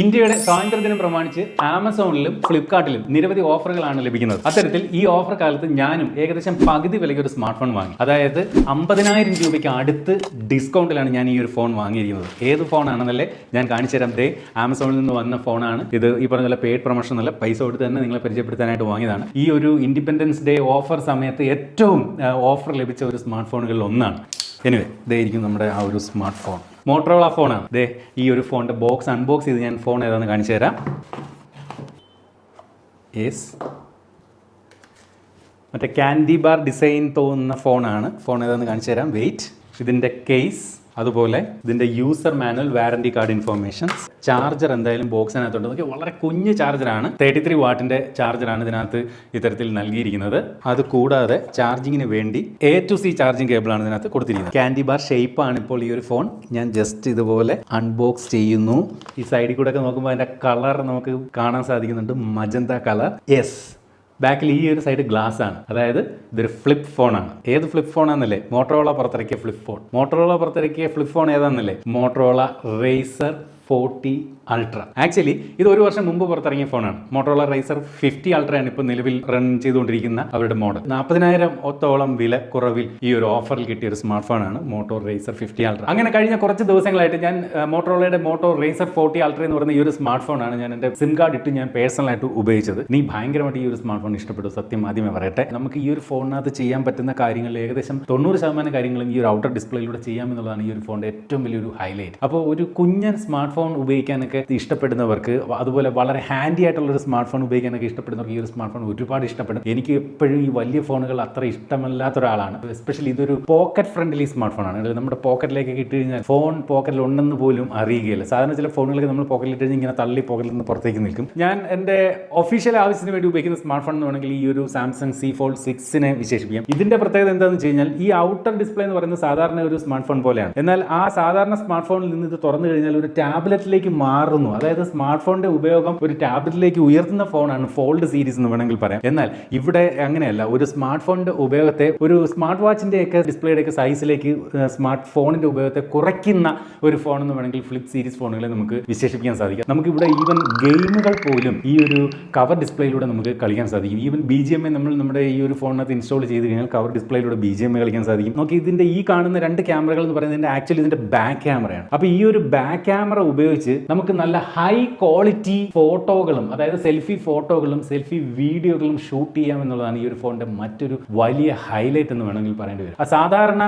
ഇന്ത്യയുടെ സ്വാതന്ത്ര്യദിനം പ്രമാണിച്ച് ആമസോണിലും ഫ്ലിപ്കാർട്ടിലും നിരവധി ഓഫറുകളാണ് ലഭിക്കുന്നത്. അത്തരത്തിൽ ഈ ഓഫർ കാലത്ത് ഞാനും ഏകദേശം പകുതി വിലയ്ക്ക് ഒരു സ്മാർട്ട് ഫോൺ വാങ്ങി. അതായത് അമ്പതിനായിരം രൂപയ്ക്ക് അടുത്ത് ഡിസ്കൗണ്ടിലാണ് ഞാൻ ഈ ഒരു ഫോൺ വാങ്ങിയിരിക്കുന്നത്. ഏത് ഫോണാണെന്നല്ലേ ഞാൻ കാണിച്ചു തരാം. ദേ ആമസോണിൽ നിന്ന് വന്ന ഫോണാണ്. ഇത് ഈ പറഞ്ഞ പോലെ പെയ്ഡ് പ്രൊമോഷൻ അല്ല പൈസ കൊടുത്ത് തന്നെ നിങ്ങളെ പരിചയപ്പെടുത്താനായിട്ട് വാങ്ങിയതാണ്. ഈ ഒരു ഇൻഡിപെൻഡൻസ് ഡേ ഓഫർ സമയത്ത് ഏറ്റവും ഓഫർ ലഭിച്ച ഒരു സ്മാർട്ട് ഫോണുകളിൽ ഒന്നാണ് എനിവേ ഇതായിരിക്കും നമ്മുടെ ആ ഒരു സ്മാർട്ട് ഫോൺ മോട്ടറോള ഫോണാണ് ദേ ഈ ഒരു ഫോണിന്റെ ബോക്സ് അൺബോക്സ് ചെയ്ത് ഞാൻ ഫോൺ ഏതാണെന്ന് കാണിച്ചു തരാം. യെസ് മറ്റേ ക്യാൻഡി ബാർ ഡിസൈൻ തോന്നുന്ന ഫോണാണ് ഫോൺ ഏതാണെന്ന് കാണിച്ചു തരാം. വെയിറ്റ് ഇതിന്റെ കേസ് അതുപോലെ ഇതിന്റെ user manual warranty card informations charger എന്തായാലും ബോക്സിനകത്തുണ്ട് നോക്കിയാൽ വളരെ കുഞ്ഞ് ചാർജറാണ് തേർട്ടി ത്രീ വാട്ടിന്റെ ചാർജറാണ് ഇതിനകത്ത് ഇത്തരത്തിൽ നൽകിയിരിക്കുന്നത്. അത് കൂടാതെ ചാർജിങ്ങിന് വേണ്ടി എ ടു സി ചാർജിങ് കേബിളാണ് ഇതിനകത്ത് കൊടുത്തിരിക്കുന്നത്. ക്യാൻഡി ബാർ ഷേപ്പാണ് ഇപ്പോൾ ഈ ഒരു ഫോൺ ഞാൻ ജസ്റ്റ് ഇതുപോലെ അൺബോക്സ് ചെയ്യുന്നു. ഈ സൈഡിൽ കൂടെ ഒക്കെ നോക്കുമ്പോൾ അതിന്റെ കളർ നമുക്ക് കാണാൻ സാധിക്കുന്നുണ്ട്. മജന്ത കളർ യെസ് ബാക്കിൽ ഈ ഒരു സൈഡ് ഗ്ലാസ് ആണ്. അതായത് ഇതൊരു ഫ്ലിപ്പ് ഫോണാണ് ഏത് ഫ്ലിപ്പ് ഫോൺ ആണെന്നല്ലേ മോട്ടറോള പുറത്തിറക്കിയ ഫ്ലിപ്പ് ഫോൺ മോട്ടറോള പുറത്തിറക്കിയ flip phone ഏതാണെന്നല്ലേ Motorola Razr forty ultra actually ഇത് ഒരു വർഷം മുമ്പ് പുറത്തിറങ്ങിയ ഫോണാണ്. മോട്ടോറോള റൈസർ ഫിഫ്റ്റി അൾട്രയാണ് ഇപ്പോൾ നിലവിൽ റൺ ചെയ്തുകൊണ്ടിരിക്കുന്ന അവരുടെ മോഡൽ നാൽപ്പതിനായിരം ഒത്തോളം വില കുറവിൽ ഈ ഒരു ഓഫറിൽ കിട്ടിയ ഒരു സ്മാർട്ട് ഫോണാണ് മോട്ടോ റേസർ ഫിഫ്റ്റി അൾട്ര അങ്ങനെ കഴിഞ്ഞ കുറച്ച് ദിവസങ്ങളായിട്ട് ഞാൻ മോട്ടോറോളയുടെ മോട്ടോ റേസർ ഫോർട്ടി അൾട്ര എന്ന് പറയുന്ന ഈ ഒരു സ്മാർട്ട് ഫോണാണ് ഞാൻ എന്റെ സിം കാർഡ് ഇട്ട് ഞാൻ പേഴ്സണലായിട്ട് ഉപയോഗിച്ചത്. നീ ഭയങ്കരമായിട്ട് ഈ ഒരു സ്മാർട്ട് ഫോൺ ഇഷ്ടപ്പെട്ടു സത്യം ആദ്യമേ പറയട്ടെ. നമുക്ക് ഈ ഒരു ഫോണിനകത്ത് ചെയ്യാൻ പറ്റുന്ന കാര്യങ്ങളിൽ ഏകദേശം തൊണ്ണൂറ് ശതമാനം കാര്യങ്ങളും ഈ ഒരു ഔട്ടർ ഡിസ്പ്ലേയിലൂടെ ചെയ്യാമെന്നുള്ളതാണ് ഈ ഒരു ഫോണിന്റെ ഏറ്റവും വലിയൊരു ഹൈലൈറ്റ് അപ്പോൾ ഒരു കുഞ്ഞൻ സ്മാർട്ട് ഫോൺ ഇഷ്ടപ്പെടുന്നവർക്ക് അതുപോലെ വളരെ ഹാൻഡി ആയിട്ടുള്ള ഒരു സ്മാർട്ട് ഫോൺ ഉപയോഗിക്കാനൊക്കെ ഇഷ്ടപ്പെടുന്നവർക്ക് ഈ ഒരു സ്മാർട്ട് ഫോൺ ഒരുപാട് ഇഷ്ടപ്പെടും. എനിക്ക് എപ്പോഴും ഈ വലിയ ഫോണുകൾ അത്ര ഇഷ്ടമല്ലാത്ത ഒരാളാണ്. എസ്പെഷ്യലി ഇതൊരു പോക്കറ്റ് ഫ്രണ്ട്ലി സ്മാർട്ട് ഫോണാണ് നമ്മുടെ പോക്കറ്റിലേക്ക് ഇട്ട് കഴിഞ്ഞാൽ ഫോൺ പോക്കറ്റിൽ ഉണ്ടെന്ന് പോലും അറിയുകയില്ല. സാധാരണ ചില ഫോണുകളൊക്കെ നമ്മൾ പോക്കറ്റിൽ ഇട്ട് കഴിഞ്ഞാൽ ഇങ്ങനെ തള്ളി പോക്കറ്റിൽ നിന്ന് പുറത്തേക്ക് നിൽക്കും. ഞാൻ എന്റെ ഒഫീഷ്യൽ ആവശ്യത്തിന് വേണ്ടി ഉപയോഗിക്കുന്ന സ്മാർട്ട് ഫോൺ എന്ന് വേണമെങ്കിൽ ഈ ഒരു സാംസങ് സി ഫോൾഡ് സിക്സിനെ വിശേഷിപ്പിക്കാം. ഇതിന്റെ പ്രത്യേകത എന്താണെന്ന് വെച്ച് കഴിഞ്ഞാൽ ഈ ഔട്ടർ ഡിസ്പ്ലേ എന്ന് പറയുന്നത് സാധാരണ ഒരു സ്മാർട്ട് ഫോൺ പോലെയാണ്. എന്നാൽ ആ സാധാരണ സ്മാർട്ട് ഫോണിൽ നിന്ന് ഇത് തുറന്നു കഴിഞ്ഞാൽ ഒരു ടാബ്ലറ്റിലേക്ക് മാറുന്നു. അതായത് സ്മാർട്ട് ഫോണിന്റെ ഉപയോഗം ഒരു ടാബ്ലറ്റിലേക്ക് ഉയർത്തുന്ന ഫോണാണ് ഫോൾഡ് സീരീസ് എന്ന് വേണമെങ്കിൽ പറയാം. എന്നാൽ ഇവിടെ അങ്ങനെയല്ല. ഒരു സ്മാർട്ട് ഫോണിന്റെ ഉപയോഗത്തെ ഒരു സ്മാർട്ട് വാച്ചിന്റെ ഒക്കെ ഡിസ്പ്ലേയുടെ ഒക്കെ സൈസിലേക്ക് സ്മാർട്ട് ഫോണിന്റെ ഉപയോഗത്തെ കുറയ്ക്കുന്ന ഒരു ഫോൺ എന്ന് വേണമെങ്കിൽ ഫ്ലിപ്പ് സീരീസ് ഫോണുകളെ നമുക്ക് വിശേഷിപ്പിക്കാൻ സാധിക്കും. നമുക്ക് ഇവിടെ ഈവൻ ഗെയിമുകൾ പോലും ഈ ഒരു കവർ ഡിസ്പ്ലേയിലൂടെ നമുക്ക് കളിക്കാൻ സാധിക്കും. Even B G M A നമ്മൾ നമ്മുടെ ഈ ഒരു ഫോണിനകത്ത് ഇൻസ്റ്റാൾ ചെയ്ത് കഴിഞ്ഞാൽ കവർ ഡിസ്പ്ലേയിലൂടെ ബി ജി എം എ കളിക്കാൻ സാധിക്കും. നോക്കി ഇതിന്റെ ഈ കാണുന്ന രണ്ട് ക്യാമറകൾ എന്ന് പറയുന്നത് ആക്ച്വലി ഇതിന്റെ ബാക്ക് ക്യാമറയാണ്. അപ്പോൾ ഈ ഒരു ബാക്ക് ക്യാമറ ഉപയോഗിച്ച് നമുക്ക് നല്ല ഹൈ ക്വാളിറ്റി ഫോട്ടോകളും അതായത് സെൽഫി ഫോട്ടോകളും സെൽഫി വീഡിയോകളും ഷൂട്ട് ചെയ്യാം എന്നുള്ളതാണ് ഈ ഒരു ഫോണിന്റെ മറ്റൊരു വലിയ ഹൈലൈറ്റ് എന്ന് വേണമെങ്കിൽ പറയേണ്ടി വരും. സാധാരണ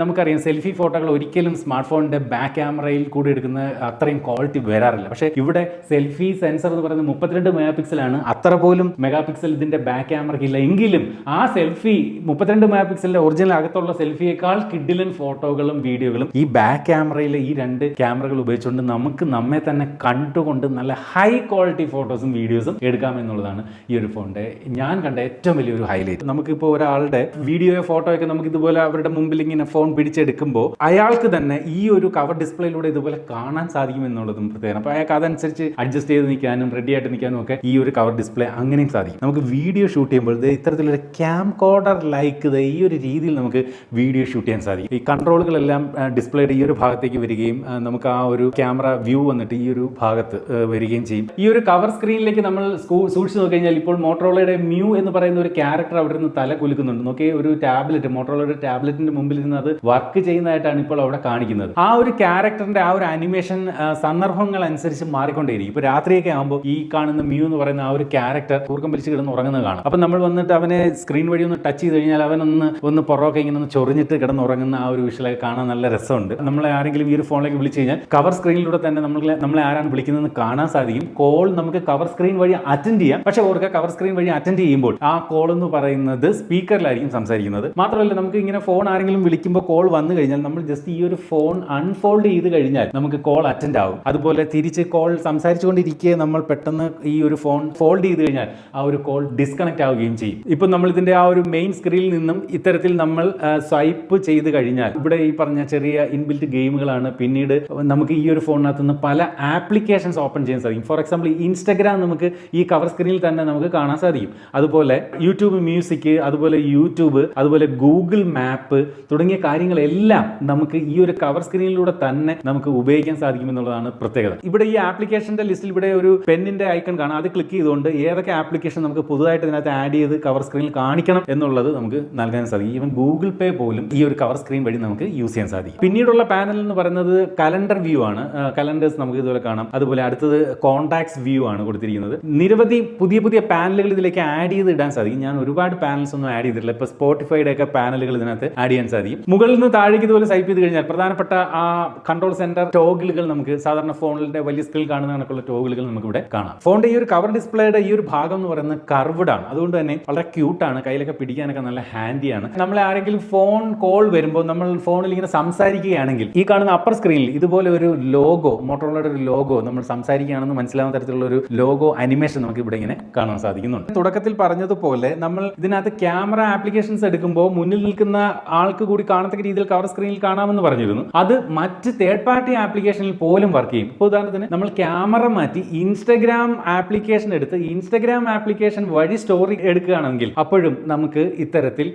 നമുക്കറിയാം സെൽഫി ഫോട്ടോകൾ ഒരിക്കലും സ്മാർട്ട് ഫോണിന്റെ ബാക്ക് ക്യാമറയിൽ കൂടി എടുക്കുന്ന അത്രയും ക്വാളിറ്റി വരാറില്ല. പക്ഷേ ഇവിടെ സെൽഫി സെൻസർ എന്ന് പറയുന്നത് മുപ്പത്തിരണ്ട് മെഗാ പിക്സലാണ് അത്ര പോലും മെഗാ പിക്സൽ ഇതിന്റെ ബാക്ക് ക്യാമറയ്ക്ക് ഇല്ല. എങ്കിലും ആ സെൽഫി മുപ്പത്തിരണ്ട് മെഗാ പിക്സലിന്റെ ഒറിജിനൽ അകത്തുള്ള സെൽഫിയേക്കാൾ കിഡിലൻ ഫോട്ടോകളും വീഡിയോകളും ഈ ബാക്ക് ക്യാമറയിലെ ഈ രണ്ട് ക്യാമറകൾ ഉപയോഗിച്ചുകൊണ്ട് നമുക്ക് നമ്മെ തന്നെ കണ്ടുകൊണ്ട് നല്ല ഹൈ ക്വാളിറ്റി ഫോട്ടോസും വീഡിയോസും എടുക്കാം എന്നുള്ളതാണ് ഈ ഒരു ഫോണിന്റെ ഞാൻ കണ്ട ഏറ്റവും വലിയൊരു ഹൈലൈറ്റ് നമുക്കിപ്പോൾ ഒരാളുടെ വീഡിയോയോ ഫോട്ടോയൊക്കെ നമുക്ക് ഇതുപോലെ അവരുടെ മുമ്പിൽ ഇങ്ങനെ ഫോൺ പിടിച്ചെടുക്കുമ്പോൾ അയാൾക്ക് തന്നെ ഈ ഒരു കവർ ഡിസ്പ്ലേയിലൂടെ ഇതുപോലെ കാണാൻ സാധിക്കും എന്നുള്ളതും പ്രത്യേകം അപ്പോൾ അയാൾക്ക് അതനുസരിച്ച് അഡ്ജസ്റ്റ് ചെയ്ത് നിൽക്കാനും റെഡി ആയിട്ട് നിൽക്കാനും ഒക്കെ ഈ ഒരു കവർ ഡിസ്പ്ലേ അങ്ങനെയും സാധിക്കും. നമുക്ക് വീഡിയോ ഷൂട്ട് ചെയ്യുമ്പോൾ ഇത്തരത്തിലൊരു ക്യാം കോഡർ ലൈക്ക് ഈ ഒരു രീതിയിൽ നമുക്ക് വീഡിയോ ഷൂട്ട് ചെയ്യാൻ സാധിക്കും. ഈ കൺട്രോളുകളെല്ലാം ഡിസ്പ്ലേയുടെ ഈ ഒരു ഭാഗത്തേക്ക് വരികയും നമുക്ക് ആ ഒരു ക്യാമറ വ്യൂ വന്നിട്ട് ഈ ഭാഗത്ത് വരികയും ചെയ്യും. ഈ ഒരു കവർ സ്ക്രീനിലേക്ക് നമ്മൾ സ്കൂ- സൂക്ഷിച്ച് നോക്കി കഴിഞ്ഞാൽ ഇപ്പോൾ മോട്ടറോളയുടെ മ്യൂ എന്ന് പറയുന്ന ഒരു ക്യാരക്ടർ അവിടെ നിന്ന് തല കുലുക്കുന്നുണ്ട്. നോക്കി ഒരു ടാബ്ലറ്റ് മോട്ടറോളയുടെ ടാബ്ലറ്റിന്റെ മുമ്പിൽ നിന്ന് അത് വർക്ക് ചെയ്യുന്നതായിട്ടാണ് ഇപ്പോൾ അവിടെ കാണിക്കുന്നത്. ആ ഒരു ക്യാരക്ടറിന്റെ ആ ഒരു അനിമേഷൻ സന്ദർഭങ്ങൾ അനുസരിച്ച് മാറിക്കൊണ്ടേയിരിക്കും. ഇപ്പോൾ രാത്രിയൊക്കെ ആകുമ്പോൾ ഈ കാണുന്ന മ്യൂ എന്ന് പറയുന്ന ആ ഒരു ക്യാരക്ടർ കൂർക്കം പിടിച്ച് കിടന്ന് ഉറങ്ങുന്നത് കാണാം. അപ്പം നമ്മൾ വന്നിട്ട് അവനെ സ്ക്രീൻ വഴി ഒന്ന് ടച്ച് ചെയ്ത് കഴിഞ്ഞാൽ അവനൊന്ന് ഒന്ന് പുറമൊക്കെ ഇങ്ങനെ ഒന്ന് ചൊറിഞ്ഞിട്ട് കിടന്ന് ഉറങ്ങുന്ന ആ ഒരു വിഷയമൊക്കെ കാണാൻ നല്ല രസമുണ്ട്. നമ്മളെ ആരെങ്കിലും ഈ ഒരു ഫോണിലേക്ക് വിളിച്ചു കഴിഞ്ഞാൽ കവർ സ്ക്രീനിലൂടെ തന്നെ നമ്മളെ നമ്മളെ ആരാണ് വിളിക്കുന്നതെന്ന് കാണാൻ സാധിക്കും. കോൾ നമുക്ക് കവർ സ്ക്രീൻ വഴി അറ്റൻഡ് ചെയ്യാം. പക്ഷേ ഓർക്കുക കവർ സ്ക്രീൻ വഴി അറ്റൻഡ് ചെയ്യുമ്പോൾ ആ കോൾ എന്ന് പറയുന്നത് സ്പീക്കറിലായിരിക്കും സംസാരിക്കുന്നത്. മാത്രമല്ല നമുക്ക് ഇങ്ങനെ ഫോൺ ആരെങ്കിലും വിളിക്കുമ്പോൾ കോൾ വന്നു കഴിഞ്ഞാൽ നമ്മൾ ജസ്റ്റ് ഈ ഒരു ഫോൺ അൺഫോൾഡ് ചെയ്ത് കഴിഞ്ഞാൽ നമുക്ക് കോൾ അറ്റൻഡ് ആകും അതുപോലെ തിരിച്ച് കോൾ സംസാരിച്ചുകൊണ്ടിരിക്കെ നമ്മൾ പെട്ടെന്ന് ഈ ഒരു ഫോൺ ഫോൾഡ് ചെയ്ത് കഴിഞ്ഞാൽ ആ ഒരു കോൾ ഡിസ്കണക്ട് ആവുകയും ചെയ്യും. ഇപ്പം നമ്മൾ ഇതിന്റെ ആ ഒരു മെയിൻ സ്ക്രീനിൽ നിന്നും ഇത്തരത്തിൽ നമ്മൾ സ്വൈപ്പ് ചെയ്ത് കഴിഞ്ഞാൽ ഇവിടെ ഈ പറഞ്ഞ ചെറിയ ഇൻബിൽറ്റ് ഗെയിമുകളാണ് പിന്നീട് നമുക്ക് ഈ ഒരു ഫോണിനകത്ത് നിന്ന് പല ആപ്ലിക്കേഷൻസ് ഓപ്പൺ ചെയ്യാൻ സാധിക്കും. ഫോർ എക്സാമ്പിൾ ഇൻസ്റ്റഗ്രാം നമുക്ക് ഈ കവർ സ്ക്രീനിൽ തന്നെ നമുക്ക് കാണാൻ സാധിക്കും. അതുപോലെ യൂട്യൂബ് മ്യൂസിക് അതുപോലെ യൂട്യൂബ് അതുപോലെ ഗൂഗിൾ മാപ്പ് തുടങ്ങിയ കാര്യങ്ങളെല്ലാം നമുക്ക് ഈ ഒരു കവർ സ്ക്രീനിലൂടെ തന്നെ നമുക്ക് ഉപയോഗിക്കാൻ സാധിക്കും എന്നുള്ളതാണ് പ്രത്യേകത. ഇവിടെ ഈ ആപ്ലിക്കേഷന്റെ ലിസ്റ്റിൽ ഇവിടെ ഒരു പെന്നിന്റെ ഐക്കൺ കാണാം. അത് ക്ലിക്ക് ചെയ്തുകൊണ്ട് ഏതൊക്കെ ആപ്ലിക്കേഷൻ നമുക്ക് പുതുതായിട്ട് ഇതിനകത്ത് ആഡ് ചെയ്ത് കവർ സ്ക്രീനിൽ കാണിക്കണം എന്നുള്ളത് നമുക്ക് നൽകാൻ സാധിക്കും. ഈവൻ ഗൂഗിൾ പേ പോലും ഈ ഒരു കവർ സ്ക്രീൻ വഴി നമുക്ക് യൂസ് ചെയ്യാൻ സാധിക്കും. പിന്നീടുള്ള പാനൽ എന്ന് പറയുന്നത് കലണ്ടർ വ്യൂ ആണ്. കലണ്ടേഴ്സ് നമുക്ക് ഇതുപോലെ കാണാം. അതുപോലെ അടുത്തത് കോൺടാക്ട്സ് വ്യൂ ആണ് കൊടുത്തിരിക്കുന്നത്. നിരവധി പുതിയ പുതിയ പാനലുകൾ ഇതിലേക്ക് ആഡ് ചെയ്ത് ഇടാൻ സാധിക്കും. ഞാൻ ഒരുപാട് പാനൽസ് ഒന്നും ആഡ് ചെയ്തിട്ടില്ല. ഇപ്പോൾ സ്പോട്ടിഫൈഡ് ഒക്കെ പാനലുകൾ ഇതിനകത്ത് ആഡ് ചെയ്യാൻ സാധിക്കും. മുകളിൽ നിന്ന് താഴേക്ക് ഇതുപോലെ സൈപ്പ് ചെയ്ത് കഴിഞ്ഞാൽ പ്രധാനപ്പെട്ട ആ കൺട്രോൾ സെന്റർ ടോഗിളുകൾ നമുക്ക് സാധാരണ ഫോണിന്റെ വലിയ സ്ക്രീൻ കാണുന്ന കണക്കുള്ള ടോഗിളുകൾ നമുക്ക് ഇവിടെ കാണാം. ഫോണിന്റെ ഈ ഒരു കവർ ഡിസ്പ്ലേയുടെ ഈ ഒരു ഭാഗം എന്ന് പറയുന്നത് കർവ്ഡ് ആണ്. അതുകൊണ്ട് തന്നെ വളരെ ക്യൂട്ടാണ് കയ്യിലൊക്കെ പിടിക്കാനൊക്കെ നല്ല ഹാൻഡിയാണ് നമ്മൾ ആരെങ്കിലും ഫോൺ കോൾ വരുമ്പോൾ നമ്മൾ ഫോണിൽ ഇങ്ങനെ സംസാരിക്കുകയാണെങ്കിൽ ഈ കാണുന്ന അപ്പർ സ്ക്രീനിൽ ഇതുപോലെ ഒരു ലോഗോ മോട്ടോറോളയുടെ ഒരു ലോഗോ നമ്മൾ സംസാരിക്കുകയാണെന്ന് മനസ്സിലാവുന്ന തരത്തിലുള്ള ഒരു ലോഗോ അനിമേഷൻ നമുക്ക് ഇവിടെ ഇങ്ങനെ കാണാൻ സാധിക്കുന്നുണ്ട്. തുടക്കത്തിൽ പറഞ്ഞതുപോലെ നമ്മൾ ഇതിനകത്ത് ക്യാമറ ആപ്ലിക്കേഷൻസ് എടുക്കുമ്പോൾ മുന്നിൽ നിൽക്കുന്ന ആൾക്ക് കൂടി കാണത്തക്ക രീതിയിൽ കവർ സ്ക്രീനിൽ കാണാമെന്ന് പറഞ്ഞിരുന്നു. അത് മറ്റ് തേർഡ് പാർട്ടി ആപ്ലിക്കേഷനിൽ പോലും വർക്ക് ചെയ്യും. ഇപ്പോൾ ഉദാഹരണത്തിന് നമ്മൾ ക്യാമറ മാറ്റി ഇൻസ്റ്റഗ്രാം ആപ്ലിക്കേഷൻ എടുത്ത് ഇൻസ്റ്റഗ്രാം ആപ്ലിക്കേഷൻ വഴി സ്റ്റോറി എടുക്കുകയാണെങ്കിൽ അപ്പോഴും നമുക്ക് ഇത്തരത്തിൽ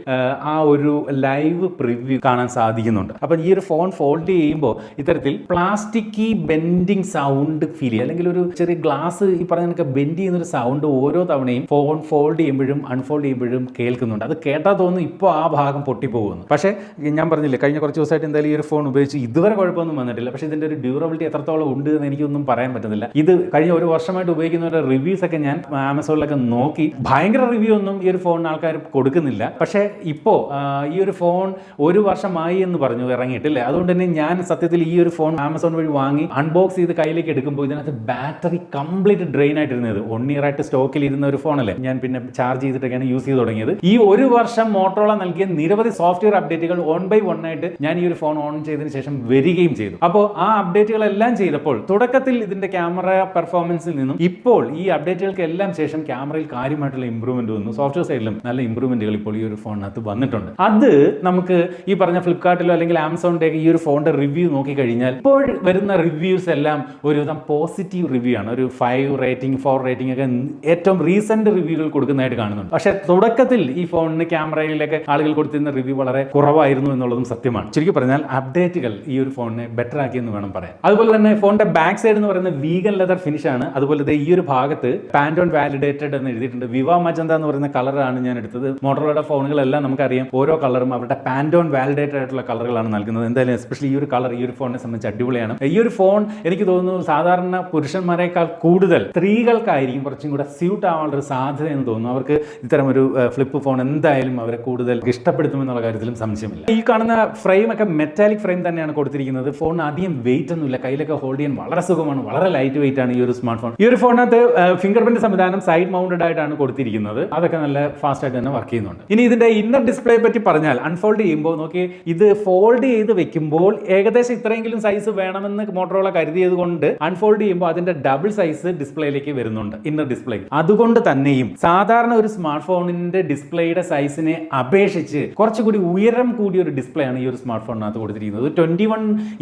ആ, ഒരു ലൈവ് പ്രിവ്യൂ കാണാൻ സാധിക്കുന്നുണ്ട്. അപ്പം ഈ ഒരു ഫോൺ ഫോൾഡ് ചെയ്യുമ്പോൾ ഇത്തരത്തിൽ പ്ലാസ്റ്റിക് ബെൻഡിങ് സൗണ്ട് ഫീൽ ചെയ്യുക അല്ലെങ്കിൽ ഒരു ചെറിയ ഗ്ലാസ് ഈ പറഞ്ഞ ബെൻഡ് ചെയ്യുന്ന ഒരു സൗണ്ട് ഓരോ തവണയും ഫോൺ ഫോൾഡ് ചെയ്യുമ്പോഴും അൺഫോൾഡ് ചെയ്യുമ്പോഴും കേൾക്കുന്നുണ്ട്. അത് കേട്ടാൽ തോന്നുന്നു ഇപ്പോൾ ആ ഭാഗം പൊട്ടിപ്പോകുന്നു. പക്ഷേ ഞാൻ പറഞ്ഞില്ല കഴിഞ്ഞ കുറച്ച് ദിവസമായിട്ട് എന്തായാലും ഈ ഒരു ഫോൺ ഉപയോഗിച്ച് ഇതുവരെ കുഴപ്പമൊന്നും വന്നിട്ടില്ല. പക്ഷേ ഇതിന്റെ ഒരു ഡ്യൂറബിലിറ്റി എത്രത്തോളം ഉണ്ട് എന്ന് എനിക്കൊന്നും പറയാൻ പറ്റുന്നില്ല. ഇത് കഴിഞ്ഞ ഒരു വർഷമായിട്ട് ഉപയോഗിക്കുന്നവരുടെ റിവ്യൂസ് ഒക്കെ ഞാൻ ആമസോണിലൊക്കെ നോക്കി. ഭയങ്കര റിവ്യൂ ഒന്നും ഈ ഒരു ഫോണിന് ആൾക്കാർ കൊടുക്കുന്നില്ല. പക്ഷേ ഇപ്പോൾ ഈ ഒരു ഫോൺ ഒരു വർഷമായി എന്ന് പറഞ്ഞു ഇറങ്ങിയിട്ടില്ലേ? അതുകൊണ്ട് തന്നെ ഞാൻ സത്യത്തിൽ ഈ ഒരു ഫോൺ ആമസോൺ വഴി വാങ്ങി അൺബോക്സ് ചെയ്ത് കയ്യിലേക്ക് എടുക്കുമ്പോൾ ഇതിനകത്ത് ബാറ്ററി കംപ്ലീറ്റ് ഡ്രെയിൻ ആയിട്ടിരുന്നത്. വൺ ഇയർ ആയിട്ട് സ്റ്റോക്കിൽ ഇരുന്ന ഒരു ഫോണല്ലേ ഞാൻ പിന്നെ ചാർജ് ചെയ്തിട്ടൊക്കെയാണ് യൂസ് ചെയ്ത് തുടങ്ങിയത്. ഈ ഒരു വർഷം മോട്ടോള നൽകിയ നിരവധി സോഫ്റ്റ്വെയർ അപ്ഡേറ്റുകൾ ഓൺ ബൈ വൺ ആയിട്ട് ഞാൻ ഈ ഒരു ഫോൺ ഓൺ ചെയ്തതിന് ശേഷം വരികയും ചെയ്തു. അപ്പോൾ ആ അപ്ഡേറ്റുകളെല്ലാം ചെയ്തപ്പോൾ തുടക്കത്തിൽ ഇതിന്റെ ക്യാമറ പെർഫോമൻസിൽ നിന്നും ഇപ്പോൾ ഈ അപ്ഡേറ്റുകൾക്ക് എല്ലാം ശേഷം ക്യാമറയിൽ കാര്യമായിട്ടുള്ള ഇമ്പ്രൂവ്മെന്റ് വന്നു. സോഫ്റ്റ്വെയർ സൈഡിലും നല്ല ഇമ്പ്രൂവ്മെന്റുകൾ ഇപ്പോൾ ഈ ഒരു ഫോണിനകത്ത് വന്നിട്ടുണ്ട്. അത് നമുക്ക് ഈ പറഞ്ഞ ഫ്ലിപ്കാർട്ടിലോ അല്ലെങ്കിൽ ആമസോണിന്റെ ഈ ഒരു ഫോണിന്റെ റിവ്യൂ നോക്കി കഴിഞ്ഞാൽ ഇപ്പോൾ വരുന്ന റിവ്യൂസ് എല്ലാം ഒരുവിധം പോസിറ്റീവ് റിവ്യൂ ആണ്. ഒരു ഫൈവ് റേറ്റിംഗ് ഫോർ റേറ്റിംഗ് ഒക്കെ ഏറ്റവും റീസെന്റ് റിവ്യൂകൾ കൊടുക്കുന്നതായിട്ട് കാണുന്നുണ്ട്. പക്ഷേ തുടക്കത്തിൽ ഈ ഫോണിന് ക്യാമറയിലൊക്കെ ആളുകൾ കൊടുത്തിരുന്ന റിവ്യൂ വളരെ കുറവായിരുന്നു എന്നുള്ളതും സത്യമാണ്. ശരിക്കും പറഞ്ഞാൽ അപ്ഡേറ്റുകൾ ഈ ഒരു ഫോണിനെ ബെറ്റർ ആക്കി എന്ന് വേണം പറയാം അതുപോലെ തന്നെ ഫോണിന്റെ ബാക്ക് സൈഡ് എന്ന് പറയുന്ന വീഗൻ ലെതർ ഫിനിഷ് ആണ്. അതുപോലെ ഈ ഒരു ഭാഗത്ത് പാന്റോൺ വാലിഡേറ്റഡ് എന്ന് എഴുതിയിട്ടുണ്ട്. വിവ മജന്ത എന്ന് പറയുന്ന കളറാണ് ഞാൻ എടുത്തത്. മോട്ടോറോയുടെ ഫോണുകളെല്ലാം നമുക്കറിയാം. ഓരോ കളറും അവരുടെ പാന്റോൺ വാലിഡേറ്റഡ് ആയിട്ടുള്ള കളറുകളാണ് നൽകുന്നത്. എന്തായാലും എസ്പെഷ്യലി ഈ ഒരു കളർ ഈ ഒരു ഫോണിനെ സംബന്ധിച്ച് അടിപൊളിയാണ്. ഈ ഒരു ഫോൺ എനിക്ക് തോന്നുന്നു സാധാരണ പുരുഷന്മാരെക്കാൾ കൂടുതൽ സ്ത്രീകൾക്കായിരിക്കും കുറച്ചും കൂടെ സ്യൂട്ട് ആവാനുള്ള ഒരു സാധ്യത എന്ന് തോന്നുന്നു. അവർക്ക് ഇത്തരം ഒരു ഫ്ലിപ്പ് ഫോൺ എന്തായാലും അവരെ കൂടുതൽ ഇഷ്ടപ്പെടുത്തുമെന്നുള്ള കാര്യത്തിലും സംശയമില്ല. ഈ കാണുന്ന ഫ്രെയിം ഒക്കെ മെറ്റാലിക് ഫ്രെയിം തന്നെയാണ് കൊടുത്തിരിക്കുന്നത്. ഫോൺ അധികം വെയിറ്റ് ഒന്നുമില്ല. കയ്യിലൊക്കെ ഹോൾഡ് ചെയ്യാൻ വളരെ സുഖമാണ്. വളരെ ലൈറ്റ് വെയിറ്റ് ആണ് ഈ ഒരു സ്മാർട്ട് ഫോൺ ഈ ഒരു ഫോണിനകത്ത് ഫിംഗർ പ്രിന്റ് സംവിധാനം സൈഡ് മൗണ്ടഡ് ആയിട്ടാണ് കൊടുത്തിരിക്കുന്നത്. അതൊക്കെ നല്ല ഫാസ്റ്റ് ആയിട്ട് തന്നെ വർക്ക് ചെയ്യുന്നുണ്ട്. ഇനി ഇതിന്റെ ഇന്നർ ഡിസ്പ്ലേ പറ്റി പറഞ്ഞാൽ അൺഫോൾഡ് ചെയ്യുമ്പോൾ നോക്കി ഇത് ഫോൾഡ് ചെയ്ത് വെക്കുമ്പോൾ ഏകദേശം ഇത്രയെങ്കിലും സൈസ് വേണമെന്ന് മോട്ടറോള കരുതിയത് കൊണ്ട് അൺഫോൾഡ് ചെയ്യുമ്പോൾ അതിന്റെ ഡബിൾ സൈസ് ഡിസ്പ്ലേയിലേക്ക് വരുന്നുണ്ട് ഇന്നർ ഡിസ്പ്ലേ അതുകൊണ്ട് തന്നെയും സാധാരണ ഒരു സ്മാർട്ട് ഫോണിന്റെ ഡിസ്പ്ലേയുടെ സൈസിനെ അപേക്ഷിച്ച് കുറച്ചുകൂടി ഉയരം കൂടിയ ഒരു ഡിസ്പ്ലേ ആണ് ഈ ഒരു സ്മാർട്ട് ഫോണിനകത്ത് കൊടുത്തിരിക്കുന്നത്. Twenty one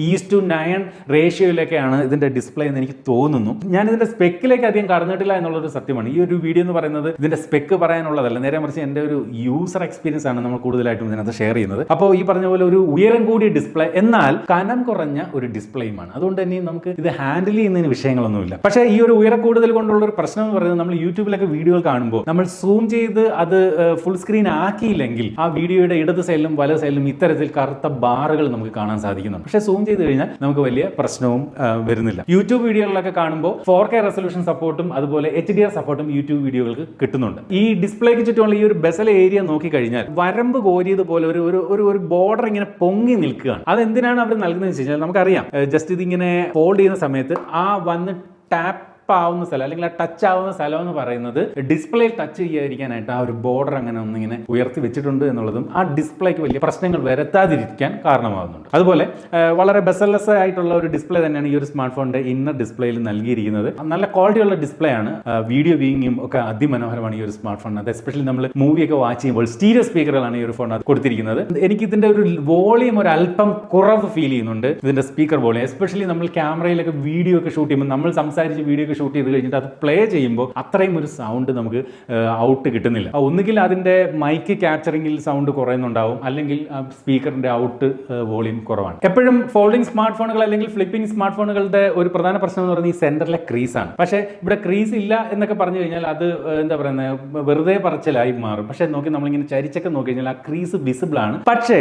is to nine റേഷ്യോയിലൊക്കെയാണ് ഇതിന്റെ ഡിസ്പ്ലേ എന്ന് എനിക്ക് തോന്നുന്നു. ഞാൻ ഇതിന്റെ സ്പെക്കിലേക്ക് അധികം കടന്നിട്ടില്ല എന്നുള്ളൊരു സത്യമാണ്. ഈ ഒരു വീഡിയോ എന്ന് പറയുന്നത് ഇതിന്റെ സ്പെക്ക് പറയാനുള്ളതല്ല. നേരെ മറിച്ച് എന്റെ ഒരു യൂസർ എക്സ്പീരിയൻസ് ആണ് നമ്മൾ കൂടുതലായിട്ടും ഇതിനകത്ത് ഷെയർ ചെയ്യുന്നത്. അപ്പോൾ ഈ പറഞ്ഞ പോലെ ഒരു ഉയരം കൂടിയ ഡിസ്പ്ലേ എന്നാൽ കനം കുറഞ്ഞ ഒരു ഡിസ്പ്ലേയുമാണ് അതുകൊണ്ട് തന്നെ നമുക്ക് ഇത് ഹാൻഡിൽ ചെയ്യുന്നതിന് വിഷയങ്ങളൊന്നുമില്ല. പക്ഷേ ഈ ഒരു ഉയര കൂടുതൽ കൊണ്ടുള്ള ഒരു പ്രശ്നം എന്ന് പറയുന്നത് നമ്മൾ യൂട്യൂബിലൊക്കെ വീഡിയോ കാണുമ്പോൾ നമ്മൾ സൂം ചെയ്ത് അത് ഫുൾ സ്ക്രീൻ ആക്കിയില്ലെങ്കിൽ ആ വീഡിയോയുടെ ഇടത് സൈഡിലും വല സൈഡിലും ഇത്തരത്തിൽ കറുത്ത ബാറുകൾ നമുക്ക് കാണാൻ സാധിക്കുന്നുണ്ട്. പക്ഷേ സൂം ചെയ്ത് കഴിഞ്ഞാൽ നമുക്ക് വലിയ പ്രശ്നവും വരുന്നില്ല. യൂട്യൂബ് വീഡിയോകളിലൊക്കെ കാണുമ്പോൾ ഫോർ കെ റെസൊല്യൂഷൻ സപ്പോർട്ടും അതുപോലെ എച്ച് ഡി ആർ സപ്പോർട്ടും യൂട്യൂബ് വീഡിയോകൾക്ക് കിട്ടുന്നുണ്ട്. ഈ ഡിസ്പ്ലേക്ക് ചുറ്റുമുള്ള ഈ ഒരു ബെസൽ ഏരിയ നോക്കി കഴിഞ്ഞാൽ വരമ്പ് കോരിയതുപോലെ ഒരു ഒരു ഒരു ബോർഡർ ഇങ്ങനെ പൊങ്ങി നിൽക്കുകയാണ്. അതെന്തിനാണ് അവർ നൽകുന്നത് വെച്ച് കഴിഞ്ഞാൽ നമുക്കറിയാം ജസ്റ്റ് ഇതിങ്ങനെ ഫോൾഡ് ചെയ്യുന്ന സമയത്ത് ആ വന്ന് ടാപ്പ് ആവുന്ന സ്ഥലം അല്ലെങ്കിൽ ആ ടച്ച് ആവുന്ന സ്ഥലം എന്ന് പറയുന്നത് ഡിസ്പ്ലേ ടച്ച് ചെയ്യാതിരിക്കാനായിട്ട് ആ ഒരു ബോർഡർ അങ്ങനെ ഒന്നിങ്ങനെ ഉയർത്തി വെച്ചിട്ടുണ്ട് എന്നുള്ളതും ആ ഡിസ്പ്ലേക്ക് വലിയ പ്രശ്നങ്ങൾ വരുത്താതിരിക്കാൻ കാരണമാകുന്നുണ്ട്. അതുപോലെ വളരെ ബെസൽലെസ് ആയിട്ടുള്ള ഒരു ഡിസ്പ്ലേ തന്നെയാണ് ഈ ഒരു സ്മാർട്ട് ഫോണിന്റെ ഇന്നർ ഡിസ്പ്ലേയിൽ നൽകിയിരിക്കുന്നത്. നല്ല ക്വാളിറ്റിയുള്ള ഡിസ്പ്ലേ ആണ്. വീഡിയോ വ്യൂയിങ്ങും ഒക്കെ അതിമനോഹരമാണ് ഈ ഒരു സ്മാർട്ട് ഫോൺ അത് എസ്പെഷ്യലി നമ്മൾ മൂവിയൊക്കെ വാച്ച് ചെയ്യുമ്പോൾ സ്റ്റീരിയോ സ്പീക്കറുകളാണ് ഈ ഒരു ഫോൺ അത് കൊടുത്തിരിക്കുന്നത്. എനിക്ക് ഇതിന്റെ ഒരു വോളിയം ഒരു അല്പം കുറവ് ഫീൽ ചെയ്യുന്നുണ്ട് ഇതിന്റെ സ്പീക്കർ വോളിയം എസ്പെഷ്യലി നമ്മൾ ക്യാമറയിലൊക്കെ വീഡിയോ ഒക്കെ ഷൂട്ട് ചെയ്യുമ്പോൾ നമ്മൾ സംസാരിച്ച് വീഡിയോ ഒക്കെ ഷൂട്ട് ചെയ്ത് കഴിഞ്ഞിട്ട് അത് പ്ലേ ചെയ്യുമ്പോൾ അത്രയും ഒരു സൗണ്ട് നമുക്ക് ഔട്ട് കിട്ടുന്നില്ല. ഒന്നുകിൽ അതിന്റെ മൈക്ക് ക്യാപ്ചറിങ്ങിൽ സൗണ്ട് കുറയുന്നുണ്ടാവും. അല്ലെങ്കിൽ സ്പീക്കറിന്റെ ഔട്ട് വോളിയം കുറവാണ്. എപ്പോഴും ഫോൾഡിംഗ് സ്മാർട്ട് ഫോണുകൾ അല്ലെങ്കിൽ ഫ്ലിപ്പിംഗ് സ്മാർട്ട് ഫോണുകളുടെ ഒരു പ്രധാന പ്രശ്നം എന്ന് പറയുന്നത് ഈ സെന്ററിലെ ക്രീസ് ആണ്. പക്ഷേ ഇവിടെ ക്രീസ് ഇല്ല എന്നൊക്കെ പറഞ്ഞു കഴിഞ്ഞാൽ അത് എന്താ പറയുന്നത് വെറുതെ പറച്ചിലായി മാറും. പക്ഷേ നോക്കി നമ്മളിങ്ങനെ ചരിച്ചൊക്കെ നോക്കി കഴിഞ്ഞാൽ ആ ക്രീസ് വിസിബിൾ ആണ്. പക്ഷേ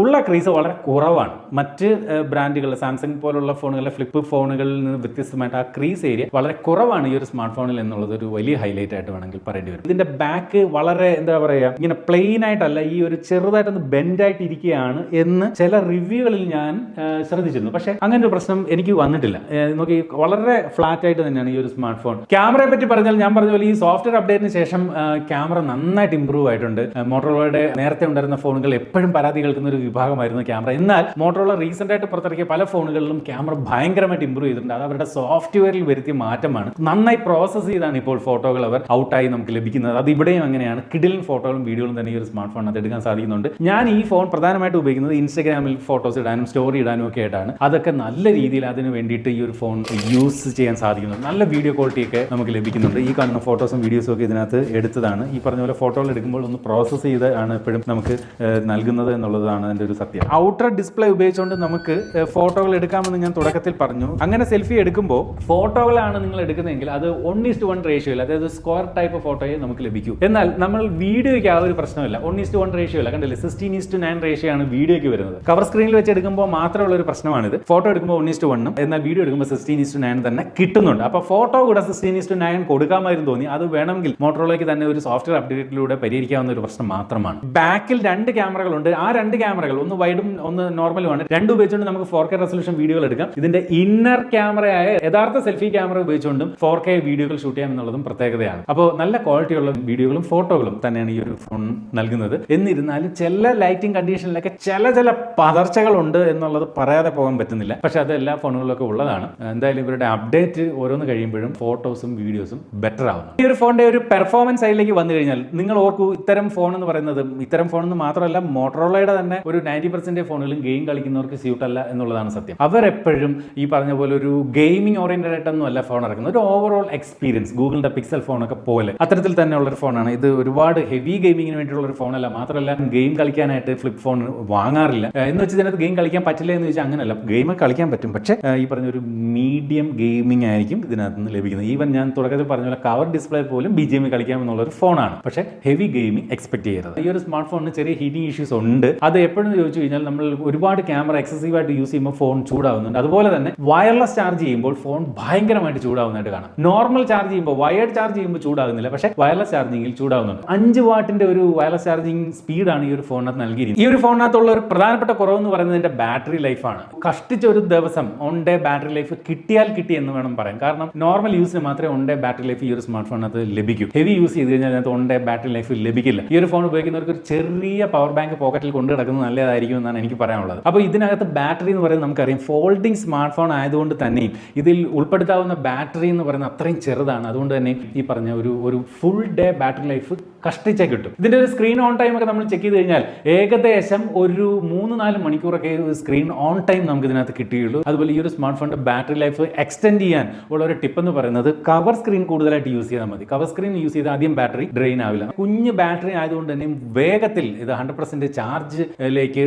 ഉള്ള ക്രീസ് വളരെ കുറവാണ്. മറ്റ് ബ്രാൻഡുകൾ സാംസങ് പോലുള്ള ഫോണുകളിലെ ഫ്ലിപ്പ് ഫോണുകളിൽ നിന്ന് വ്യത്യസ്തമായിട്ട് ആ ക്രീസ് ഏരിയ വളരെ കുറവാണ് ഈ ഒരു സ്മാർട്ട് ഫോണിൽ എന്നുള്ളത് ഒരു വലിയ ഹൈലൈറ്റ് ആയിട്ട് വേണമെങ്കിൽ പറയേണ്ടി വരും. ഇതിന്റെ ബാക്ക് വളരെ എന്താ പറയുക ഇങ്ങനെ പ്ലെയിൻ ആയിട്ടല്ല ഈ ഒരു ചെറുതായിട്ടൊന്ന് ബെൻഡ് ആയിട്ട് ഇരിക്കുകയാണ് എന്ന് ചില റിവ്യൂകളിൽ ഞാൻ ശ്രദ്ധിച്ചിരുന്നു. പക്ഷേ അങ്ങനെ ഒരു പ്രശ്നം എനിക്ക് വന്നിട്ടില്ല. നോക്കി വളരെ ഫ്ലാറ്റ് ആയിട്ട് തന്നെയാണ് ഈ ഒരു സ്മാർട്ട് ഫോൺ ക്യാമറയെ പറ്റി പറഞ്ഞാൽ ഞാൻ പറഞ്ഞ പോലെ ഈ സോഫ്റ്റ്വെയർ അപ്ഡേറ്റിന് ശേഷം ക്യാമറ നന്നായിട്ട് ഇമ്പ്രൂവ് ആയിട്ടുണ്ട്. മോട്ടോറോളയുടെ നേരത്തെ ഉണ്ടായിരുന്ന ഫോണുകൾ എപ്പോഴും പരാതി കേൾക്കുന്ന ഒരു വിഭാഗമായിരുന്നു ക്യാമറ. എന്നാൽ മോട്ടോറോള റീസെന്റ് ആയിട്ട് പുറത്തിറക്കിയ പല ഫോണുകളിലും ക്യാമറ ഭയങ്കരമായിട്ട് ഇമ്പ്രൂവ് ചെയ്തിട്ടുണ്ട്. അത് അവരുടെ സോഫ്റ്റ്വെയറിൽ വരുത്തിയ മാറ്റമാണ്. നന്നായി പ്രോസസ്സ് ചെയ്താണ് ഇപ്പോൾ ഫോട്ടോകൾ അവർ ഔട്ടായി നമുക്ക് ലഭിക്കുന്നത്. അത് ഇവിടെയും അങ്ങനെയാണ്. കിഡിലും ഫോട്ടോകളും വീഡിയോകളും തന്നെ ഈ ഒരു സ്മാർട്ട് ഫോൺ എടുക്കാൻ സാധിക്കുന്നുണ്ട്. ഞാൻ ഈ ഫോൺ പ്രധാനമായിട്ട് ഉപയോഗിക്കുന്നത് ഇൻസ്റ്റാഗ്രാമിൽ ഫോട്ടോസ് ഇടാനും സ്റ്റോറി ഇടാനും ഒക്കെ ആയിട്ടാണ്. അതൊക്കെ നല്ല രീതിയിൽ അതിന് വേണ്ടിയിട്ട് ഈ ഒരു ഫോൺ യൂസ് ചെയ്യാൻ സാധിക്കുന്നുണ്ട്. നല്ല വീഡിയോ ക്വാളിറ്റി ഒക്കെ നമുക്ക് ലഭിക്കുന്നുണ്ട്. ഈ കാണുന്ന ഫോട്ടോസും വീഡിയോസും ഒക്കെ ഇതിനകത്ത് എടുത്തതാണ്. ഈ പറഞ്ഞ പോലെ ഫോട്ടോകൾ എടുക്കുമ്പോൾ ഒന്ന് പ്രോസസ്സ് ചെയ്ത് ആണ് എപ്പോഴും നമുക്ക് നൽകുന്നത് എന്നുള്ളതാണ് എന്റെ ഒരു സത്യം. ഔട്ടർ ഡിസ്പ്ലേ ഉപയോഗിച്ചുകൊണ്ട് നമുക്ക് ഫോട്ടോകൾ എടുക്കാമെന്ന് ഞാൻ തുടക്കത്തിൽ പറഞ്ഞു. അങ്ങനെ സെൽഫി എടുക്കുമ്പോൾ ഫോട്ടോകളാണ് നിങ്ങൾ എടുക്കുന്നതെങ്കിൽ അത് വൺ ഈസ്റ്റ് വൺ റേഷ്യോയിൽ അതായത് സ്ക്വയർ ടൈപ്പ് ഫോട്ടോയെ നമുക്ക് ലഭിക്കൂ. എന്നാൽ നമ്മൾ വീഡിയോയ്ക്ക് ആ ഒരു പ്രശ്നമില്ല വൺ ഈസ്റ്റ് വൺ റേഷ്യോ അല്ല. കണ്ടില്ലേ? സിക്സ്റ്റീൻ ഈസ്റ്റ് നയൻ റേഷ്യോ ആണ് വീഡിയോയ്ക്ക് വരുന്നത്. കവർ സ്ക്രീനിൽ വെച്ച് എടുക്കുമ്പോൾ മാത്രമുള്ള ഒരു പ്രശ്നമാണിത്. ഫോട്ടോ എടുക്കുമ്പോൾ വൺ ഈസ്റ്റ് വണ്ണും എന്നാൽ വീഡിയോ എടുക്കുമ്പോൾ സിക്സ്റ്റീൻ ഈസ്റ്റ് നയൻ തന്നെ കിട്ടുന്നുണ്ട്. അപ്പോൾ ഫോട്ടോ കൂടെ സിക്സ്റ്റീൻ ഈസ്റ്റ് നയൻ കൊടുക്കാമായിരുന്നു തോന്നി. അത് വേണമെങ്കിൽ മോട്ടോറോളയ്ക്ക് തന്നെ ഒരു സോഫ്റ്റ്വെയർ അപ്ഡേറ്റിലൂടെ പരിഹരിക്കാവുന്ന ഒരു പ്രശ്നം മാത്രമാണ്. ബാക്കിൽ രണ്ട് ക്യാമറകളുണ്ട് ആ രണ്ട് ക്യാമറകൾ ഒന്ന് വൈഡും ഒന്ന് നോർമലുമാണ് രണ്ട് ഉപയോഗിച്ചുകൊണ്ട് നമുക്ക് ഫോർ കെ റെസൊല്യൂഷൻ വീഡിയോകൾ എടുക്കാം. ഇതിന്റെ ഇന്നർ ക്യാമറയായ യഥാർത്ഥ സെൽഫി ക്യാമറ ഉപയോഗിച്ചുകൊണ്ടും ഫോർ കെ വീഡിയോകൾ ഷൂട്ട് ചെയ്യാം എന്നുള്ളതും പ്രത്യേകതയാണ്. അപ്പോൾ നല്ല ക്വാളിറ്റിയുള്ള വീഡിയോകളും ഫോട്ടോകളും തന്നെയാണ് ഈ ഒരു ഫോൺ നൽകുന്നത്. എന്നിരുന്നാലും ചില ലൈറ്റിംഗ് കണ്ടീഷനിലൊക്കെ ചില ചില പതർച്ചകളുണ്ട് എന്നുള്ളത് പറയാതെ പോകാൻ പറ്റുന്നില്ല. പക്ഷെ അത് എല്ലാ ഫോണുകളിലൊക്കെ ഉള്ളതാണ്. എന്തായാലും ഇവരുടെ അപ്ഡേറ്റ് ഓരോന്ന് കഴിയുമ്പോഴും ഫോട്ടോസും വീഡിയോസും ബെറ്റർ ആവുന്നു. ഈ ഒരു ഫോണിന്റെ ഒരു പെർഫോമൻസ് സൈഡിലേക്ക് വന്നു കഴിഞ്ഞാൽ നിങ്ങൾ ഓർക്കൂ ഇത്തരം ഫോൺ എന്ന് പറയുന്നത് ഇത്തരം ഫോൺ എന്ന് മാത്രമല്ല മോട്ടറോളയുടെ തന്നെ ഒരു നയന്റി പെർസെന്റ് ഫോണുകളും ഗെയിം കളിക്കുന്നവർക്ക് സ്യൂട്ട് അല്ല എന്നുള്ളതാണ് സത്യം. അവരെപ്പോഴും ഈ പറഞ്ഞ പോലെ ഒരു ഗെയിമിംഗ് ഓറിയന്റഡ് ആയിട്ടൊന്നും അല്ല ഫോൺ ഇറക്കുന്നത് ഒരു ഓവറോൾ എക്സ്പീരിയൻസ് ഗൂഗിളിന്റെ പിക്സൽ ഫോണൊക്കെ പോലെ. അത്തരത്തിൽ തന്നെയുള്ള ഒരു ഫോണാണ് ഇത് ഒരുപാട് ഹെവി ഗെയിമിങ്ങിന് വേണ്ടിയിട്ടുള്ള ഒരു ഫോണല്ല മാത്രമല്ല ഗെയിം കളിക്കാനായിട്ട് ഫ്ലിപ്പ് ഫോൺ വാങ്ങാറില്ല. എന്ന് വെച്ച് ഇതിനകത്ത് ഗെയിം കളിക്കാൻ പറ്റില്ല എന്ന് വെച്ചാൽ അങ്ങനെയല്ല. ഗെയിം കളിക്കാൻ പറ്റും. പക്ഷേ ഈ പറഞ്ഞ ഒരു മീഡിയം ഗെയിമിംഗ് ആയിരിക്കും ഇതിനകത്ത് നിന്ന് ലഭിക്കുന്നത്. ഈവൻ ഞാൻ തുടക്കത്തിൽ പറഞ്ഞ പോലെ കവർ ഡിസ്പ്ലേ പോലും ബി ജി എം കളിക്കാം എന്നുള്ള ഒരു ഫോണാണ് പക്ഷേ ഹെവി ഗെയിമിംഗ് എക്സ്പെക്ട് ചെയ്യരുത്. ഈ ഒരു സ്മാർട്ട് ഫോണിന് ചെറിയ ഹീറ്റിംഗ് ഇഷ്യൂസ് ഉണ്ട്. അത് എപ്പോഴും ചോദിച്ചു കഴിഞ്ഞാൽ നമ്മൾ ഒരുപാട് ക്യാമറ എക്സസീവായിട്ട് യൂസ് ചെയ്യുമ്പോൾ ഫോൺ ചൂടാവുന്നുണ്ട്. അതുപോലെ തന്നെ വയർലെസ് ചാർജ് ചെയ്യുമ്പോൾ ഫോൺ ഭയങ്കരമായിട്ട് ചൂടാവുന്നതായിട്ട് കാണാം. നോർമൽ ചാർജ് ചെയ്യുമ്പോൾ വയർഡ് ചാർജ് ചെയ്യുമ്പോൾ ചൂടാകുന്നില്ല. പക്ഷേ വയർലെസ് ചാർജിങ്ങിൽ ചൂടാവുന്നുണ്ട്. അഞ്ച് വാട്ടിന്റെ ഒരു വയർലെസ് ചാർജിങ് സ്പീഡാണ് ഈ ഒരു ഫോണിനകത്ത് നൽകിയിരിക്കുന്നത്. ഈ ഒരു ഫോണിനകത്തുള്ള ഒരു പ്രധാനപ്പെട്ട കുറവെന്ന് പറയുന്നത് എന്റെ ബാറ്ററി ലൈഫാണ് കഷ്ടിച്ച ഒരു ദിവസം ഓൺ ഡേ ബാറ്ററി ലൈഫ് കിട്ടിയാൽ കിട്ടി എന്ന് വേണം പറയാം കാരണം നോർമൽ യൂസിന് മാത്രമേ ഓൺ ഡേ ബാറ്ററി ലൈഫ് ഈ ഒരു സ്മാർട്ട് ഫോണിനകത്ത് ലഭിക്കൂ. ഹെവി യൂസ് ചെയ്ത് കഴിഞ്ഞാൽ അതിനകത്ത് ഓൺ ഡേ ബാറ്ററി ലൈഫ് ലഭിക്കില്ല. ഈ ഒരു ഫോൺ ഉപയോഗിക്കുന്നവർക്ക് ഒരു ചെറിയ പവർ ബാങ്ക് പോക്കറ്റിൽ കൊണ്ട് കിടക്കുന്നത് നല്ലതായിരിക്കും എന്നാണ് എനിക്ക് പറയാനുള്ളത്. അപ്പോൾ ഇതിനകത്ത് ബാറ്ററി എന്ന് പറയുന്നത് നമുക്കറിയാം. ഫോൾഡിംഗ് സ്മാർട്ട് ഫോൺ ആയതുകൊണ്ട് തന്നെയും ഇതിൽ ഉൾപ്പെടുത്താവുന്ന ബാറ്ററി എന്ന് പറയുന്നത് അത്രയും ചെറുതാണ്. അതുകൊണ്ട് തന്നെ ഈ പറഞ്ഞ ഒരു ഒരു ഫുൾ ഡേ ബാറ്ററി ലൈഫ് കഷ്ടിച്ചേ കിട്ടും. ഇതിന്റെ ഒരു സ്ക്രീൻ ഓൺ ടൈം ഒക്കെ നമ്മൾ ചെക്ക് ചെയ്ത് കഴിഞ്ഞാൽ ഏകദേശം ഒരു മൂന്ന് നാല് മണിക്കൂറൊക്കെ സ്ക്രീൻ ഓൺ ടൈം നമുക്ക് ഇതിനകത്ത് കിട്ടിയുള്ളൂ അതുപോലെ ഈ ഒരു സ്മാർട്ട് ഫോണിന്റെ ബാറ്ററി ലൈഫ് എക്സ്റ്റെൻഡ് ചെയ്യാൻ ഉള്ള ഒരു ടിപ്പ് എന്ന് പറയുന്നത് കവർ സ്ക്രീൻ കൂടുതലായിട്ട് യൂസ് ചെയ്താൽ മതി. കവർ സ്ക്രീൻ യൂസ് ചെയ്ത് ആദ്യം ബാറ്ററി ഡ്രെയിൻ ആവില്ല. കുഞ്ഞ് ബാറ്ററി ആയതുകൊണ്ട് തന്നെ വേഗത്തിൽ ഇത് ഹൺഡ്രഡ് പെർസെന്റ് ചാർജിലേക്ക്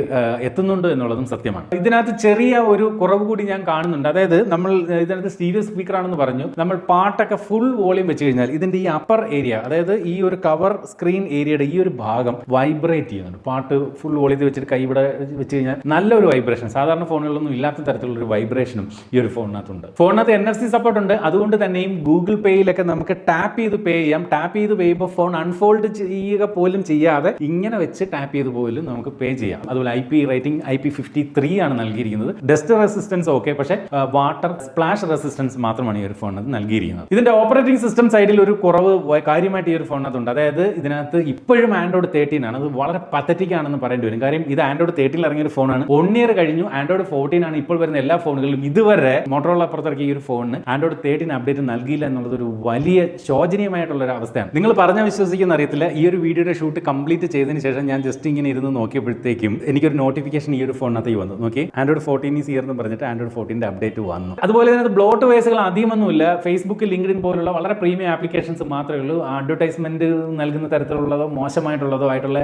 എത്തുന്നുണ്ട് എന്നുള്ളതും സത്യമാണ്. ഇതിനകത്ത് ചെറിയ ഒരു കുറവ് കൂടി ഞാൻ കാണുന്നുണ്ട്. അതായത് നമ്മൾ ഇതിനകത്ത് സ്റ്റീരിയോ സ്പീക്കർ ആണെന്ന് പറഞ്ഞു നമ്മൾ പാട്ടൊക്കെ ഫുൾ വോളിയം വെച്ച് കഴിഞ്ഞാൽ ഇതിന്റെ ഈ അപ്പർ ഏരിയ അതായത് ഈ ഒരു കവർ സ്ക്രീൻ ഏരിയയുടെ ഈ ഒരു ഭാഗം വൈബ്രേറ്റ് ചെയ്യുന്നുണ്ട്. പാട്ട് ഫുൾ വോളിയത്തിൽ വെച്ചിട്ട് കൈ ഇവിടെ വെച്ച് കഴിഞ്ഞാൽ നല്ലൊരു വൈബ്രേഷൻ സാധാരണ ഫോണുകളിലൊന്നും ഇല്ലാത്ത തരത്തിലുള്ള ഒരു വൈബ്രേഷനും ഈ ഒരു ഫോണിനകത്തുണ്ട്. ഫോണിനകത്ത് എൻ എഫ് സി സപ്പോർട്ട് ഉണ്ട്. അതുകൊണ്ട് തന്നെയും ഗൂഗിൾ പേയിലൊക്കെ നമുക്ക് ടാപ്പ് ചെയ്ത് പേ ചെയ്യാം. ടാപ്പ് ചെയ്ത് പേ ചെയ്യുമ്പോൾ ഫോൺ അൺഫോൾഡ് ചെയ്യുക പോലും ചെയ്യാതെ ഇങ്ങനെ വെച്ച് ടാപ്പ് ചെയ്ത് പോലും നമുക്ക് പേ ചെയ്യാം. അതുപോലെ I P rating I P fifty three ആണ് നൽകിയിരിക്കുന്നത്. ഡസ്റ്റ് റെസിസ്റ്റൻസ് ഓക്കെ പക്ഷേ വാട്ടർ സ്പ്ലാഷ് റെസിസ്റ്റൻസ് മാത്രമാണ് ഈ ഒരു ഫോണിനകത്ത് നൽകിയിരിക്കുന്നത്. ഇതിന്റെ ഓപ്പറേറ്റിംഗ് സിസ്റ്റം സൈഡിൽ ഒരു കുറവ് കാര്യമായിട്ട് ഈ ഒരു ഫോണിനകത്തുണ്ട് അതായത് ഇതിനകത്ത് ഇപ്പോഴും ആൻഡ്രോയിഡ് തേർട്ടീൻ ആണ്. അത് വളരെ പത്തറ്റിക് ആണെന്ന് പറയേണ്ടി വരും. കാര്യം ഇത് ആൻഡ്രോയിഡ് തേർട്ടീൻ ഇറങ്ങിയ ഒരു ഫോണാണ് വൺ ഇയർ കഴിഞ്ഞു. ആൻഡ്രോയിഡ് ഫോർട്ടീൻ ആണ് ഇപ്പോൾ വരുന്ന എല്ലാ ഫോണുകളിലും ഇതുവരെ മോട്ടോറോള പുറത്തിറക്കിയ ഈ ഒരു ഫോണിന് ആൻഡ്രോയിഡ് തേർട്ടീൻ അപ്ഡേറ്റ് നൽകിയില്ല എന്നുള്ളത് ഒരു വലിയ ശോചനീയമായിട്ടുള്ള ഒരു അവസ്ഥയാണ്. നിങ്ങൾ പറഞ്ഞാൽ വിശ്വസിക്കുന്ന അറിയത്തില്ല. ഈ ഒരു വീഡിയോയുടെ ഷൂട്ട് കംപ്ലീറ്റ് ചെയ്തതിന് ശേഷം ഞാൻ ജസ്റ്റ് ഇങ്ങനെ ഇരുന്ന് നോക്കിയപ്പോഴത്തേക്കും എനിക്കൊരു നോട്ടിഫിക്കേഷൻ ഈ ഒരു ഫോണിനകത്ത് വന്നു. നോക്കി ആൻഡ്രോയിഡ് ഫോർട്ടീൻ ഈസ് ഇയർ എന്ന് പറഞ്ഞിട്ട് ആൻഡ്രോയിഡ് ഫോർട്ടീന്റെ അപ്ഡേറ്റ് വന്നു. അതുപോലെ തന്നെ ബ്ലോട്ട് വേസുകൾ അധികമൊന്നുമില്ല ഫേസ്ബുക്ക് ലിങ്ക്ഡിൻ പോലുള്ള വളരെ പ്രീമിയം ആപ്ലിക്കേഷൻസ് മാത്രമേ ഉള്ളൂ. അഡ്വർടൈസ്മെന്റ് നൽകുന്ന തരത്തിലുള്ളതോ മോശമായിട്ടുള്ളതോ ആയിട്ടുള്ള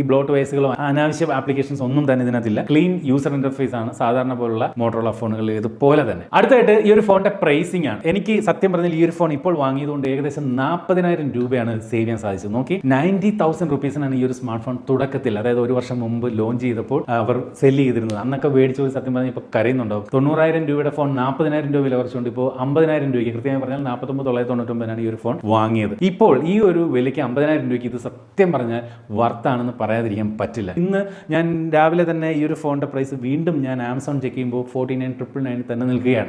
ഈ ബ്ലോട്ട് വേസുകളോ അനാവശ്യ ആപ്ലിക്കേഷൻസ് ഒന്നും തന്നെ ഇതിനകത്തില്ല. ക്ലീൻ യൂസർ ഇന്റർഫേസ് ആണ് സാധാരണ പോലുള്ള മോട്ടോറുള്ള ഫോണുകൾ ഇതുപോലെ തന്നെ. അടുത്തായിട്ട് ഈ ഒരു ഫോണിന്റെ പ്രൈസിംഗ് ആണ്. എനിക്ക് സത്യം പറഞ്ഞാൽ ഈ ഒരു ഫോൺ ഇപ്പോൾ വാങ്ങിയതുകൊണ്ട് ഏകദേശം നാൽപ്പതിനായിരം രൂപയാണ് സേവ് ചെയ്യാൻ സാധിച്ചത്. നോക്കി നയന്റി തൗസൻഡ് റുപ്പീസിനാണ് ഈ ഒരു സ്മാർട്ട് ഫോൺ തുടക്കത്തിൽ അതായത് ഒരു വർഷം മുമ്പ് ലോഞ്ച് ചെയ്തപ്പോൾ അവർ സെൽ ചെയ്തിരുന്നത്. അന്നൊക്കെ മേടിച്ചു സത്യം പറഞ്ഞാൽ ഇപ്പോൾ കരയുന്നുണ്ടാവും. തൊണ്ണൂറായിരം രൂപയുടെ ഫോൺ നാൽപ്പതിനായിരം രൂപ വില കുറച്ചുകൊണ്ട് ഇപ്പോൾ അമ്പതിനായിരം രൂപയ്ക്ക് കൃത്യമായി പറഞ്ഞാൽ നാൽപ്പത്തൊമ്പത് തൊള്ളായിരത്തി തൊണ്ണൂറ്റൊമ്പതിനാണ് ഈ ഒരു ഫോൺ വാങ്ങിയത്. ഇപ്പോൾ ഈ ഒരു വിലയ്ക്ക് അമ്പതിനായിരം രൂപയ്ക്ക് ഇത് സത്യം പറഞ്ഞാൽ വർത്താണെന്ന് പറയാതിരിക്കാൻ പറ്റില്ല. ഇന്ന് ഞാൻ രാവിലെ തന്നെ ഈ ഒരു ഫോണിന്റെ പ്രൈസ് വീണ്ടും ഞാൻ ആമസോൺ ചെക്ക് ചെയ്യുമ്പോൾ ഫോർട്ടി നയൻ ട്രിപ്പിൾ നയൻ തന്നെ നിൽക്കുകയാണ്.